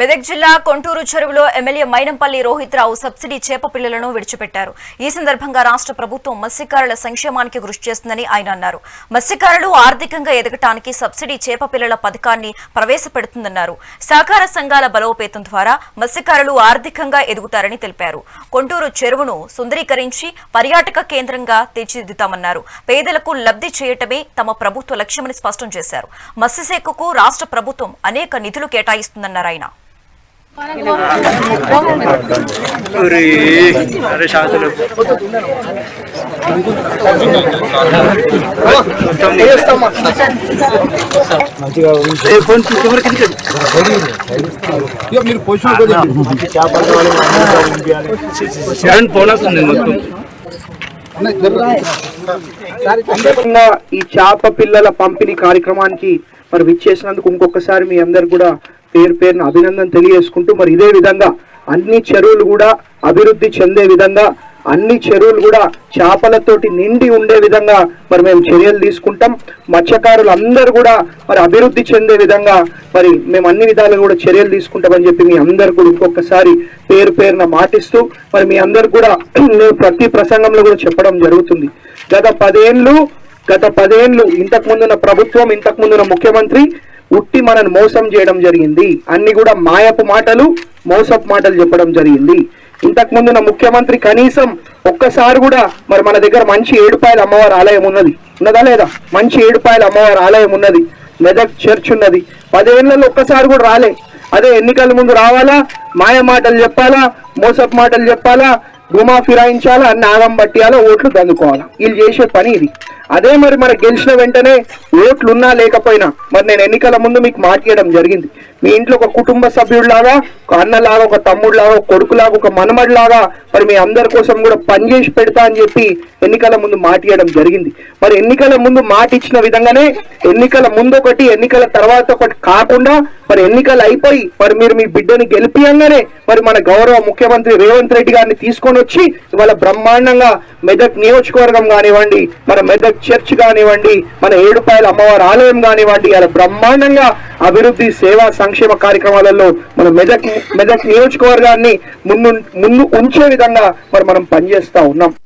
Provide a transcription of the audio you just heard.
మెదక్ జిల్లా కొంటూరు చెరువులో MLA Mynampally Rohit Rao subsidy చేప పిల్లలను విడిచిపెట్టారు. ఈ సందర్భంగా రాష్ట్ర ప్రభుత్వం మత్స్యకారుల సంక్షేమానికి కృషి చేస్తుందని ఆయన అన్నారు. మత్స్యకారులు ఆర్థికంగా ఎదగటానికి సబ్సిడీ చేప పిల్లల పథకాన్ని ప్రవేశపెడుతుందన్నారు. సహకార సంఘాల బలోపేతం ద్వారా మత్స్యకారులు ఆర్థికంగా ఎదుగుతారని తెలిపారు. కొంటూరు చెరువును సుందరీకరించి పర్యాటక కేంద్రంగా తీర్చిదిద్దుతామన్నారు. పేదలకు లబ్ధి చేయటమే తమ ప్రభుత్వ లక్ష్యమని స్పష్టం చేశారు. మత్స్యశాఖకు రాష్ట్ర ప్రభుత్వం అనేక నిధులు కేటాయిస్తుందన్నారు ఆయన. అరే శాంతులు ఈ చేప పిల్లల పంపిణీ కార్యక్రమానికి మరి విచ్చేసినందుకు ఇంకొకసారి మీ అందరు కూడా పేరు పేరున అభినందన తెలియజేసుకుంటూ మరి ఇదే విధంగా అన్ని చెరువులు కూడా అభివృద్ధి చెందే విధంగా అన్ని చెరువులు కూడా చేపలతోటి నిండి ఉండే విధంగా మరి మేము చర్యలు తీసుకుంటాం. మత్స్యకారులు అందరూ కూడా మరి అభివృద్ధి చెందే విధంగా మరి మేము అన్ని విధాలుగా కూడా చర్యలు తీసుకుంటామని చెప్పి మీ అందరు కూడా ఇంకొకసారి పేరు పేరున మాటిస్తూ మరి మీ అందరు కూడా నేను ప్రతి ప్రసంగంలో కూడా చెప్పడం జరుగుతుంది. గత పదేళ్ళు గత పదేళ్ళు ఇంతకు ముందున్న ప్రభుత్వం ఇంతకు ముందున్న ముఖ్యమంత్రి ఉట్టి మనను మోసం చేయడం జరిగింది. అన్ని కూడా మాయపు మాటలు మోసపు మాటలు చెప్పడం జరిగింది. ఇంతకు ముందున్న ముఖ్యమంత్రి కనీసం ఒక్కసారి కూడా మరి మన దగ్గర మంచి ఏడుపాయల అమ్మవారి ఆలయం ఉన్నది. ఉన్నదా లేదా? మంచి ఏడుపాయల అమ్మవారి ఆలయం ఉన్నది. మెదక్ చర్చ్ ఉన్నది. పదేళ్ళలో ఒక్కసారి కూడా రాలే. అదే ఎన్నికల ముందు రావాలా? మాయ మాటలు చెప్పాలా? మోసపు మాటలు చెప్పాలా? గుమా ఫిరాయించాలా? అన్ని ఆగం పట్టియాలా? ఓట్లు దందుకోవాలా? వీళ్ళు చేసే పని ఇది. అదే మరి మనకు గెలిచిన వెంటనే ఓట్లున్నా లేకపోయినా మరి నేను ఎన్నికల ముందు మీకు మాట్లాడడం జరిగింది. మీ ఇంట్లో ఒక కుటుంబ సభ్యుడిలాగా ఒక అన్నలాగా ఒక తమ్ముడిలాగా ఒక కొడుకులాగా ఒక మనమడిలాగా మరి మీ అందరి కోసం కూడా పనిచేసి పెడతా అని చెప్పి ఎన్నికల ముందు మాట్లాడడం జరిగింది. మరి ఎన్నికల ముందు మాట ఇచ్చిన విధంగానే ఎన్నికల ముందు ఒకటి ఎన్నికల తర్వాత ఒకటి కాకుండా మరి ఎన్నికలు అయిపోయి మరి మీరు మీ బిడ్డని గెలిపియంగానే మరి మన గౌరవ ముఖ్యమంత్రి రేవంత్ రెడ్డి గారిని తీసుకొని వచ్చి ఇవాళ బ్రహ్మాండంగా మెదక్ నియోజకవర్గం కానివ్వండి మన మెదక్ చర్చ్ కానివ్వండి మన ఏడుపాయల అమ్మవారి ఆలయం కానివ్వండి అలా బ్రహ్మాండంగా అభివృద్ధి సేవా సంక్షేమ కార్యక్రమాలలో మన మెదక్ మెదక్ నియోజకవర్గాన్ని ముందు ముందు ఉంచే విధంగా మరి మనం పనిచేస్తా ఉన్నాం.